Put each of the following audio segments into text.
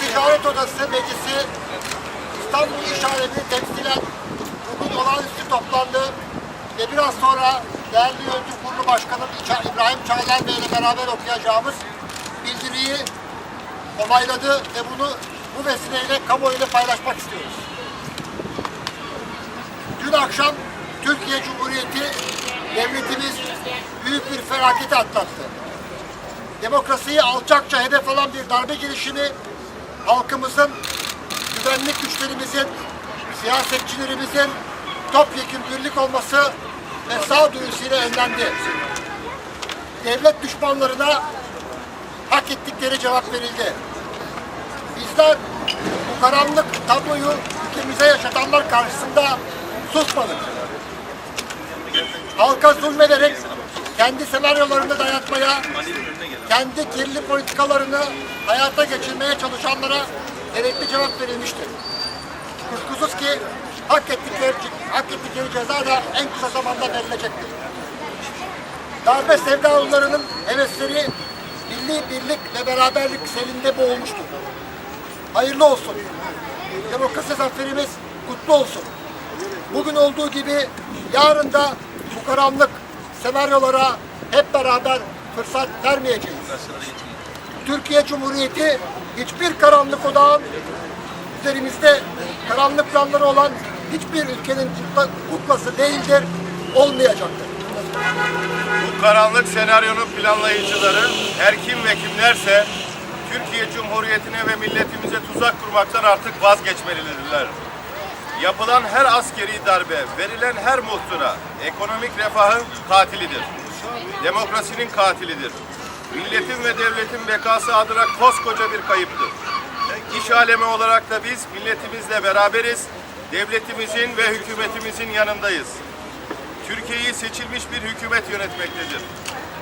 Ticaret Odası Meclisi İstanbul İş temsilen bugün olağanüstü toplandı ve biraz sonra değerli yönetim kurulu başkanım İbrahim Çağlar Bey ile beraber okuyacağımız bildiriyi onayladı ve bunu bu vesileyle kamuoyuyla paylaşmak istiyoruz. Dün akşam Türkiye Cumhuriyeti devletimiz büyük bir felaketi atlattı. Demokrasiyi alçakça hedef alan bir darbe girişimi halkımızın, güvenlik güçlerimizin, siyasetçilerimizin topyekun birlik olması ve sağduyusuyla önlendi. Devlet düşmanlarına hak ettikleri cevap verildi. Bizler bu karanlık tabloyu ülkemize yaşatanlar karşısında susmadık. Halka zulmederek kendi senaryolarını kendi kirli politikalarını hayata geçirmeye çalışanlara gerekli cevap verilmiştir. Kuşkusuz ki hak ettikleri, hak ettikleri ceza da en kısa zamanda verilecektir. Darbe sevdalılarının hevesleri milli birlik ve beraberlik selinde boğulmuştur. Hayırlı olsun. Demokrasi zaferimiz kutlu olsun. Bugün olduğu gibi yarın da bu karanlık senaryolara hep beraber fırsat vermeyeceğiz. Türkiye Cumhuriyeti hiçbir karanlık odağın üzerimizde karanlık planları olan hiçbir ülkenin kukla- kuklası değildir, olmayacaktır. Bu karanlık senaryonun planlayıcıları her kim ve kimlerse Türkiye Cumhuriyeti'ne ve milletimize tuzak kurmaktan artık vazgeçmelidirler. Yapılan her askeri darbe, verilen her muhtıra ekonomik refahın katilidir. Demokrasinin katilidir. Milletin ve devletin bekası adına koskoca bir kayıptır. İş alemi olarak da biz milletimizle beraberiz, devletimizin ve hükümetimizin yanındayız. Türkiye'yi seçilmiş bir hükümet yönetmektedir.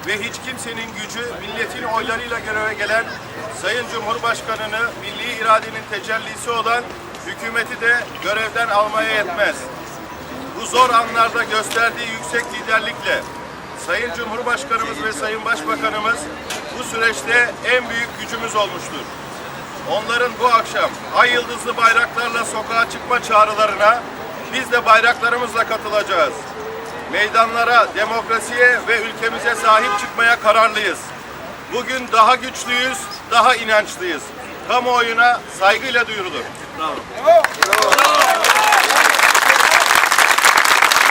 Ve hiç kimsenin gücü milletin oylarıyla göreve gelen Sayın Cumhurbaşkanı'nı milli iradenin tecellisi olan hükümeti de görevden almaya yetmez. Bu zor anlarda gösterdiği yüksek liderlikle Sayın Cumhurbaşkanımız ve Sayın Başbakanımız bu süreçte en büyük gücümüz olmuştur. Onların bu akşam ay yıldızlı bayraklarla sokağa çıkma çağrılarına biz de bayraklarımızla katılacağız. Meydanlara, demokrasiye ve ülkemize sahip çıkmaya kararlıyız. Bugün daha güçlüyüz, daha inançlıyız. Kamuoyuna saygıyla duyurulur. Bravo.